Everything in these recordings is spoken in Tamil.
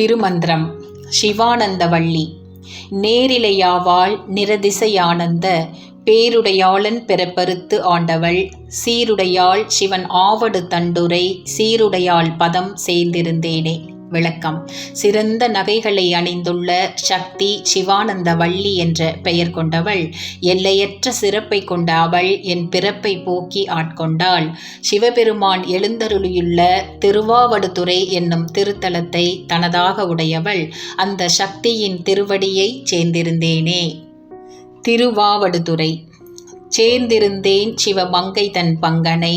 திருமந்திரம். சிவானந்தவள்ளி. நேரிலையாவாள் நிரதிசையானந்த பேருடையாளன் பெறப்பருத்து ஆண்டவள். சீருடையாள் சிவன் ஆவடு தண்டுரை சீருடையாள் பதம் சேர்ந்திருந்தேனே. விளக்கம். சிறந்த நகைகளை அணிந்துள்ள சக்தி சிவானந்த வள்ளி என்ற பெயர் கொண்டவள் எல்லையற்ற சிறப்பை கொண்ட அவள் என் பிறப்பை போக்கி ஆட்கொண்டாள். சிவபெருமான் எழுந்தருளியுள்ள திருவாவடுதுறை என்னும் திருத்தலத்தை தனதாக உடையவள் அந்த சக்தியின் திருவடியை சேர்ந்திருந்தேனே. திருவாவடுதுறை. சேர்ந்திருந்தேன் சிவமங்கை தன் பங்கனை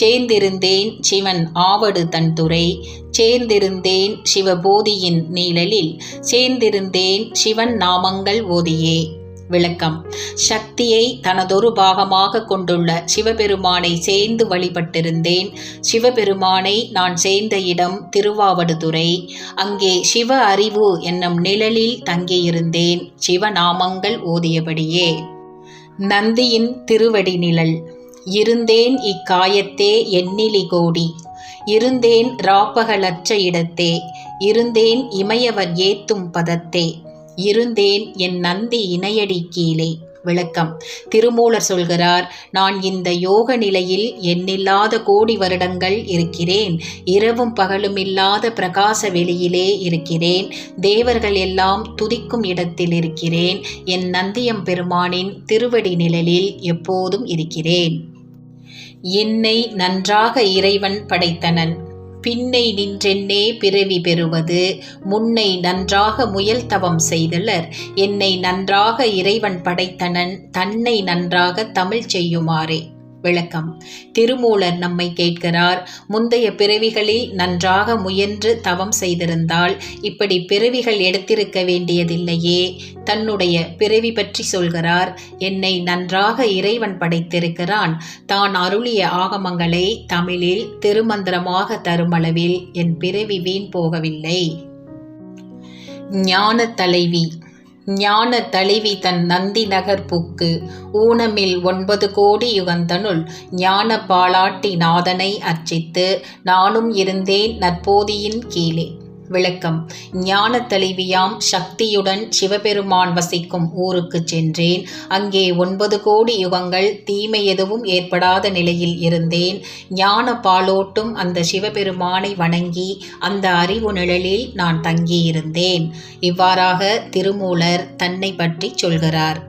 சேர்ந்திருந்தேன் சிவன் ஆவடு தன் துறை சேர்ந்திருந்தேன் சிவபோதியின் நீழலில் சேர்ந்திருந்தேன் சிவன் நாமங்கள் ஓதியே. விளக்கம். சக்தியை தனதொரு பாகமாக கொண்டுள்ள சிவபெருமானை சேர்ந்து வழிபட்டிருந்தேன். சிவபெருமானை நான் சேர்ந்த இடம் திருவாவடுதுறை அங்கே சிவ அறிவு என்னும் நிழலில் தங்கியிருந்தேன். சிவநாமங்கள் ஓதியபடியே. நந்தியின் திருவடி நிழல் இருந்தேன் இக்காயத்தே எண்ணிலி கோடி இருந்தேன் ராப்பகலற்ற இடத்தே. இருந்தேன் இமயவர் ஏத்தும் பதத்தே. இருந்தேன் என் நந்தி இணையடி கீழே. விளக்கம். திருமூலர் சொல்கிறார் நான் இந்த யோக நிலையில் எண்ணில்லாத கோடி வருடங்கள் இருக்கிறேன். இரவும் பகலும் இல்லாத பிரகாச வெளியிலே இருக்கிறேன். தேவர்கள் எல்லாம் துதிக்கும் இடத்தில் இருக்கிறேன். என் நந்தியம் பெருமானின் திருவடி நிழலில் எப்போதும் இருக்கிறேன். என்னை நன்றாக இறைவன் படைத்தனன். பின்னை நின்றென்னே பிறவி பெறுவது. முன்னை நன்றாக முயல் தவம் செய்தலர். என்னை நன்றாக இறைவன் படைத்தனன். தன்னை நன்றாக தமிழ் செய்யுமாறே. விளக்கம். திருமூலர் நம்மை கேட்கிறார் முந்தைய பிறவிகளில் நன்றாக முயன்று தவம் செய்திருந்தால் இப்படி பிறவிகள் எடுத்திருக்க வேண்டியதில்லையே. தன்னுடைய பிறவி பற்றி சொல்கிறார் என்னை நன்றாக இறைவன் படைத்திருக்கிறான் தான் அருளிய ஆகமங்களை தமிழில் திருமந்திரமாக தருமளவில் என் பிறவி வீண் போகவில்லை. ஞான தலைவி. ஞான தழுவி தன் நந்தி நகர் புக்கு. ஊனமில் ஒன்பது கோடி யுகந்தனுள் ஞான பாலாட்டி நாதனை அர்ச்சித்து நானும் இருந்தேன் நற்போதியின் கீழே. விளக்கம். ஞான தெளிவியாம் சக்தியுடன் சிவபெருமான் வசிக்கும் ஊருக்கு சென்றேன். அங்கே ஒன்பது கோடி யுகங்கள் தீமை எதுவும் ஏற்படாத நிலையில் இருந்தேன். ஞான பாலோட்டும் அந்த சிவபெருமானை வணங்கி அந்த அறிவு நிழலில் நான் தங்கியிருந்தேன். இவ்வாறாக திருமூலர் தன்னை பற்றி சொல்கிறார்.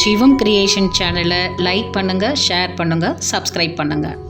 சிவம் கிரியேஷன் சேனலை லைக் பண்ணுங்கள் ஷேர் பண்ணுங்கள் சப்ஸ்கிரைப் பண்ணுங்கள்